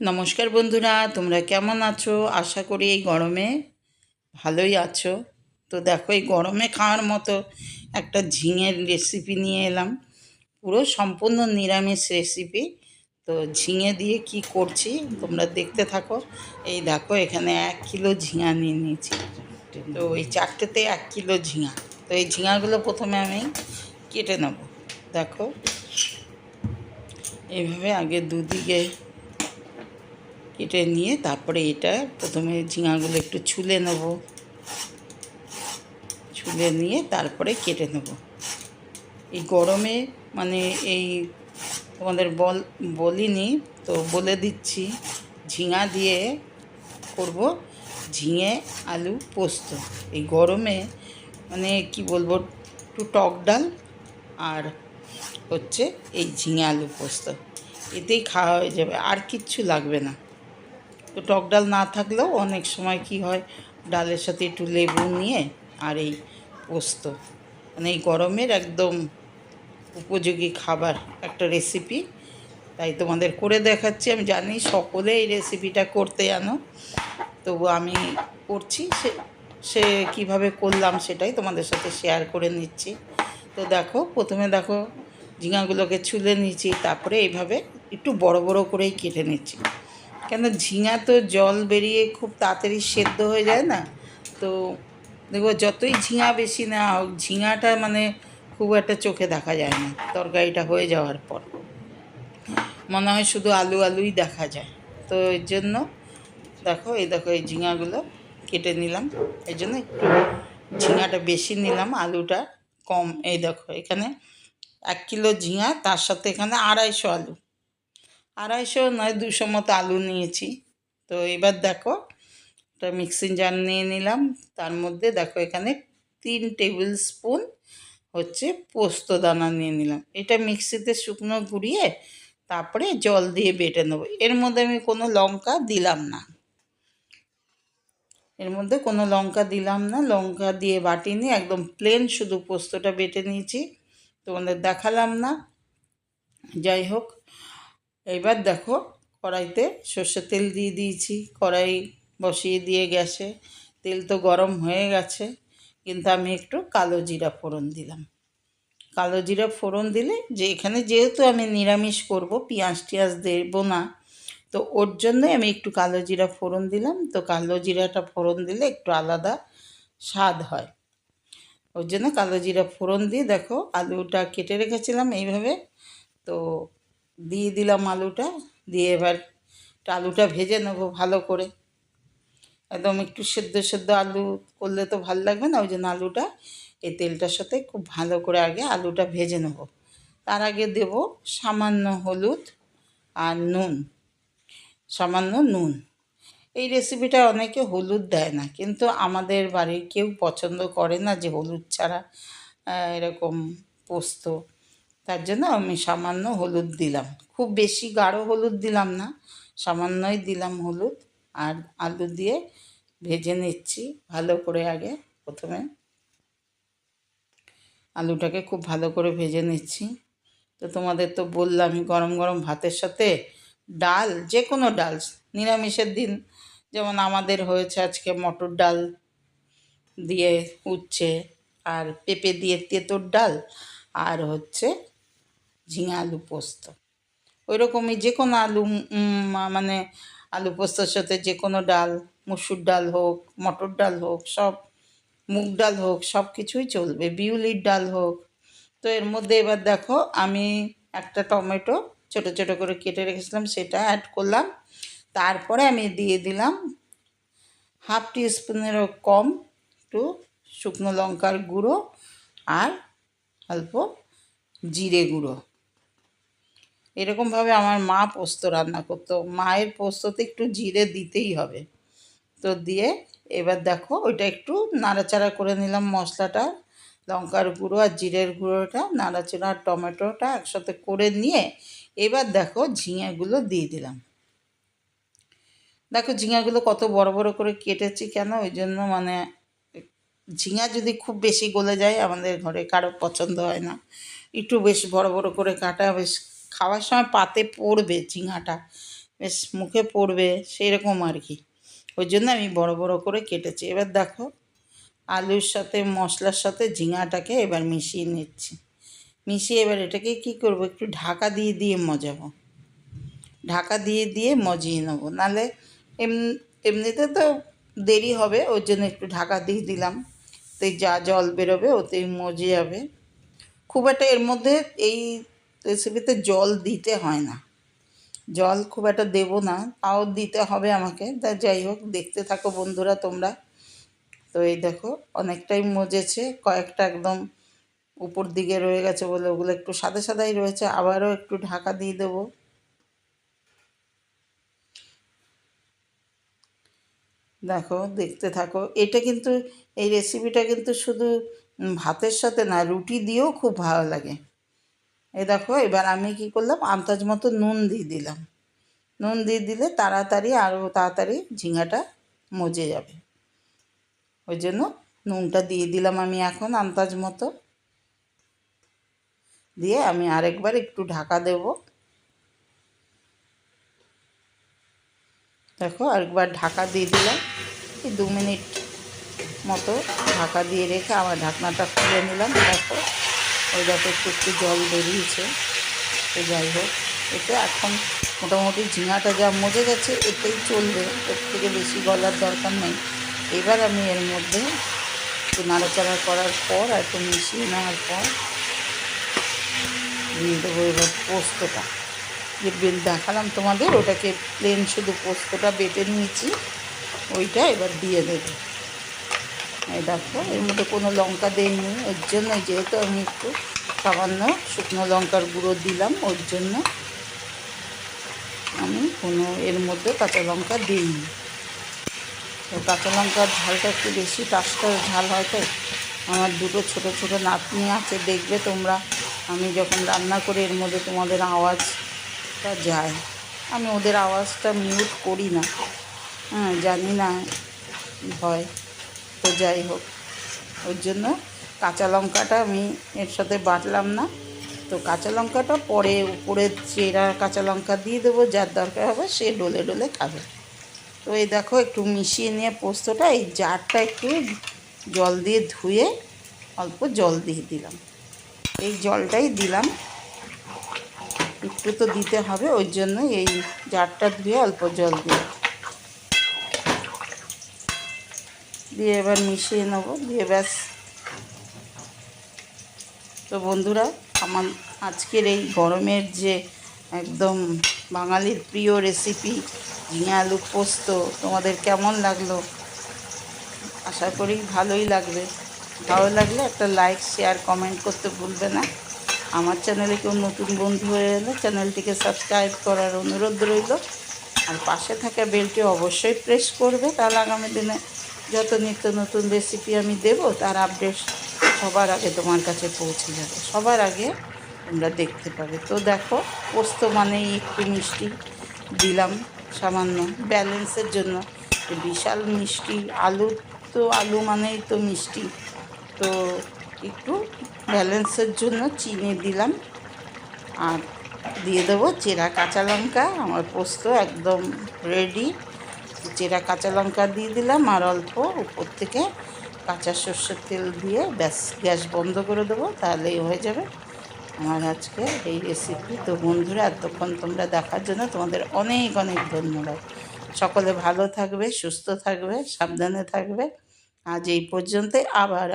নমস্কার বন্ধুরা, তোমরা কেমন আছো? আশা করি এই গরমে ভালোই আছো। তো দেখো, এই গরমে খাওয়ার মতো একটা ঝিঙের রেসিপি নিয়ে এলাম। পুরো সম্পূর্ণ নিরামিষ রেসিপি তো ঝিঙে দিয়ে কি করছি, তোমরা দেখতে থাকো। এই দেখো, এখানে এক কিলো ঝিঙা নিয়ে নিয়েছি। তো এই চারটেতে এক কিলো ঝিঙা। তো এই ঝিঙাগুলো প্রথমে আমি কেটে নেব। দেখো এইভাবে আগে দুদিকে কেটে নিয়ে তারপরে এটা প্রথমে ঝিঙাগুলো একটু ছুলে নেব। ছুলে নিয়ে তারপরে কেটে নেব। এই গরমে মানে এই তোমাদের বল, বলিনি তো বলে দিচ্ছি, ঝিঙা দিয়ে করব ঝিঙে আলু পোস্ত। এই গরমে মানে কি বলব, একটু টক ডাল আর হচ্ছে এই ঝিঙে আলু পোস্ত। এতেই খাওয়া হয়ে যাবে, আর কিচ্ছু লাগবে না। টক ডাল না থাকলেও অনেক সময় কি হয়, ডালের সাথে একটু লেবু নিয়ে আর এই পোস্ত। মানে এই গরমের একদম উপযোগী খাবার একটা রেসিপি তাই তোমাদের করে দেখাচ্ছি, আমি জানি সকলে এই রেসিপিটা করতে জানো। তবু আমি করছি, সে সে কীভাবে করলাম সেটাই তোমাদের সাথে শেয়ার করে নিচ্ছি। তো দেখো, প্রথমে দেখো ঝিঙাগুলোকে ছুলে নিচ্ছি তারপরে এইভাবে একটু বড় বড় করেই কেটে নিচ্ছি। কেন ঝিঙা তো জল বেরিয়ে খুব তাড়াতাড়ি সেদ্ধ হয়ে যায় না? তো দেখব যতই ঝিঙা বেশি নেওয়া হোক, ঝিঙাটা মানে খুব একটা চোখে দেখা যায় না, তরকারিটা হয়ে যাওয়ার পর। মনে হয় শুধু আলু আলুই দেখা যায়। তো এর জন্য দেখো, এই দেখো এই ঝিঙাগুলো কেটে নিলাম। এই জন্য একটু ঝিঙাটা বেশি নিলাম, আলুটা কম। এই দেখো এখানে এক কিলো ঝিঙা, তার সাথে এখানে আড়াইশো আলু। আড়াইশো নয় দুশো মতো আলু নিয়েছি। তো এবার দেখো, একটা মিক্সিং জার নিয়ে নিলাম। তার মধ্যে দেখো, এখানে তিন টেবিল স্পুন হচ্ছে পোস্ত দানা নিয়ে নিলাম। এটা মিক্সিতে শুকনো গুঁড়িয়ে তারপরে জল দিয়ে বেটে নেব। এর মধ্যে আমি কোনো লঙ্কা দিলাম না। এর মধ্যে কোনো লঙ্কা দিলাম না। লঙ্কা দিয়ে বাটিনি একদম প্লেন শুধু পোস্তটা বেটে নিয়েছি। তোমাদের দেখালাম না। যাই হোক এইবার দেখো কড়াইতে সর্ষের তেল দিয়ে দিয়েছি। কড়াই বসিয়ে দিয়ে গ্যাসে। তেল তো গরম হয়ে গেছে, কিন্তু আমি একটু কালো জিরা ফোড়ন দিলাম। কালো জিরা ফোড়ন দিলে যে এখানে যেহেতু আমি নিরামিষ করব, পেঁয়াজ টিয়াজ দেবো না, তো ওর জন্যই আমি একটু কালো জিরা ফোড়ন দিলাম। তো কালো জিরাটা ফোড়ন দিলে একটু আলাদা স্বাদ হয়। ওর জন্য কালো জিরা ফোড়ন দিয়ে দেখো আলুটা কেটে রেখেছিলাম এইভাবে। তো দিয়ে দিলাম আলুটা, দিয়ে এবার আলুটা ভেজে নেব ভালো করে। একদম একটু সেদ্ধ সেদ্ধ আলু করলে তো ভালো লাগবে না, ওই জন্য আলুটা, এই তেলটার সাথে খুব ভালো করে আগে আলুটা ভেজে নেব। তার আগে দেব সামান্য হলুদ আর নুন, সামান্য নুন। এই রেসিপিটা অনেকে হলুদ দেয় না, কিন্তু আমাদের বাড়ির কেউ পছন্দ করে না যে হলুদ ছাড়া এরকম পোস্ত। তার জন্য আমি সামান্য হলুদ দিলাম। খুব বেশি গাঢ় হলুদ দিলাম না, সামান্যই দিলাম হলুদ আর আলু দিয়ে ভেজে নিচ্ছি ভালো করে আগে প্রথমে। আলুটাকে খুব ভালো করে ভেজে নিচ্ছি। তো তোমাদের তো বললামই গরম গরম ভাতের সাথে ডাল যে কোনো ডাল, নিরামিষের দিন যেমন আমাদের হয়েছে আজকে মটর ডাল দিয়ে উচ্ছে আর পেঁপে দিয়ে তেঁতোর ডাল আর হচ্ছে ঝিঙা আলু পোস্ত। ওই রকমই যে কোনো আলু মানে আলু পোস্তর সাথে যে কোনো ডাল, মুসুর ডাল হোক, মটর ডাল হোক, সব মুগ ডাল হোক, সব কিছুই চলবে। বিউলির ডাল হোক। তো এর মধ্যে এবার দেখো আমি একটা টমেটো ছোট ছোট করে কেটে রেখেছিলাম, সেটা অ্যাড করলাম। তারপরে আমি দিয়ে দিলাম হাফ টি স্পুনেরও কম একটু শুকনো লঙ্কার গুঁড়ো আর অল্প জিরে গুঁড়ো। এরকমভাবে আমার মা পোস্ত রান্না করতো। মায়ের পোস্ততে একটু জিরে দিতেই হবে। তো দিয়ে এবার দেখো ওইটা একটু নাড়াচাড়া করে নিলাম মশলাটা, লঙ্কার গুঁড়ো আর জিরের গুঁড়োটা, নাড়াচাড়া আর টমেটোটা একসাথে করে নিয়ে এবার দেখো ঝিঙেগুলো দিয়ে দিলাম। দেখো ঝিঙাগুলো কত বড় বড় করে কেটেছি কেন? ওই জন্য মানে ঝিঙা যদি খুব বেশি গলে যায় আমাদের ঘরে কারও পছন্দ হয় না। একটু বেশ বড় বড় করে কাটা বেশ খাওয়ার সময় পাতে পড়বে ঝিঙাটা বেশ মুখে পড়বে সেই রকম আর কি। ওই জন্য আমি বড় বড় করে কেটেছি। এবার দেখো, আলুর সাথে, মশলার সাথে ঝিঙাটাকে এবার মিশিয়ে নিচ্ছি। মিশিয়ে এবার এটাকে কি করব, একটু ঢাকা দিয়ে দিয়ে মজাবো। ঢাকা দিয়ে দিয়ে মজিয়ে নেব। নাহলে এম, এমনিতে তো দেরি হবে ওর জন্য একটু ঢাকা দিয়ে দিলাম। তো যা জল বেরোবে, ওতেই মজে যাবে। খুব একটা এর মধ্যে এই রেসিপিতে জল দিতে হয় না। জল খুব একটা দেবো না, তাও দিতে হবে আমাকে। তা যাই হোক, দেখতে থাকো বন্ধুরা তোমরা। তো এই দেখো, অনেকটাই মজেছে, কয়েকটা একদম উপর দিকে রয়ে গেছে বলে ওগুলো একটু সাদা সাদাই রয়েছে, আবারও একটু ঢাকা দিয়ে দেবো। দেখো, দেখতে থাকো, এটা কিন্তু, এই রেসিপিটা কিন্তু শুধু ভাতের সাথে না, রুটি দিয়েও খুব ভালো লাগে। এই দেখো, এবার আমি কি করলাম? আন্দাজ মতো নুন দিয়ে দিলাম। নুন দিয়ে দিলে তাড়াতাড়ি আরও তাড়াতাড়ি ঝিঙাটা মজে যাবে। ওই জন্য নুনটা দিয়ে দিলাম আমি এখন আন্দাজ মতো। দিয়ে আমি আরেকবার একটু ঢাকা দেব। দেখো, আরেকবার ঢাকা দিয়ে দিলাম। দু মিনিট মতো ঢাকা দিয়ে রেখে আবার ঢাকনাটা খুলে নিলাম। দেখো ওই দেখো একটু একটু জল বেরিয়েছে। তো যাই হোক, এতে এখন মোটামুটি ঝিঙাটা যা মজে গেছে, এতেই চলবে। এর থেকে বেশি গলার দরকার নেই। এবার আমি এর মধ্যে একটু নাড়াচাড়া করার পর আর একটু মিশিয়ে নেওয়ার পর দিয়ে দেবো এবার পোস্তটা। যে বেল দেখালাম তোমাদের, ওটাকে প্লেন শুধু পোস্তটা বেটে নিয়েছি, ওইটা এবার দিয়ে দেবো। এই দেখো, এর মধ্যে কোনো লঙ্কা দিইনি ওর জন্য যেহেতু আমি একটু সামান্য শুকনো লঙ্কার গুঁড়ো দিলাম, ওর জন্য আমি কোনো এর মধ্যে কাঁচা লঙ্কা দিইনি। তো কাঁচা লঙ্কার ঝালটা একটু বেশি টাসটা ঝাল হয় তো আমার দুটো ছোট ছোট নাতনি আছে, দেখবে তোমরা। আমি যখন রান্না করি, এর মধ্যে তোমাদের আওয়াজটা যায়। আমি ওদের আওয়াজটা মিউট করি না। হ্যাঁ জানি না হয় তো যাই হোক। ওই জন্য কাঁচা লঙ্কাটা আমি এর সাথে বাটলাম না। তো কাঁচা লঙ্কাটা পরে উপরে চেরা কাঁচা লঙ্কা দিয়ে দেবো, যার দরকার হবে সে ডলে ডলে খাবে। তো এই দেখো, একটু মিশিয়ে নিয়ে পোস্তটা, এই জারটা একটু জল দিয়ে ধুয়ে অল্প জল দিয়ে দিলাম। এই জলটাই দিলাম। একটু তো দিতে হবে ওই জন্য এই জারটা ধুয়ে অল্প জল দিলাম দিয়ে এবার মিশিয়ে নেব। দিয়ে ব্যাস। তো বন্ধুরা, আমার আজকের এই গরমের যে একদম বাঙালির প্রিয় রেসিপি ঝিঙে আলু পোস্ত, তোমাদের কেমন লাগল? আশা করি ভালোই লাগবে। ভালো লাগলে একটা লাইক শেয়ার কমেন্ট করতে ভুলবে না। আমার চ্যানেলে কেউ নতুন বন্ধু হয়ে এলে চ্যানেলটিকে সাবস্ক্রাইব করার অনুরোধ রইল। আর পাশে থাকা বেলটি অবশ্যই প্রেস করবে। তাহলে আগামী দিনে যত নিত্য নতুন রেসিপি আমি দেব, তার আপডেট সবার আগে তোমার কাছে পৌঁছে যাবে। সবার আগে তোমরা দেখতে পাবে। তো দেখো, পোস্ত মানেই একটু মিষ্টি দিলাম সামান্য। ব্যালেন্সের জন্য বিশাল মিষ্টি, আলু তো আলু মানেই তো মিষ্টি। তো একটু ব্যালেন্সের জন্য চিনি দিলাম। আর দিয়ে দেবো চেরা কাঁচা লঙ্কা, আমার পোস্ত একদম রেডি চেরা কাঁচা লঙ্কা দিয়ে দিলাম আর অল্প উপর থেকে কাঁচা সর্ষের তেল দিয়ে ব্যাস, গ্যাস বন্ধ করে দেবো, তাহলেই হয়ে যাবে। আমার আজকে এই রেসিপি তো বন্ধুরা, এতক্ষণ তোমরা দেখার জন্য তোমাদের অনেক অনেক ধন্যবাদ। সকলে ভালো থাকবে, সুস্থ থাকবে, সাবধানে থাকবে। আজ এই পর্যন্তই, আবার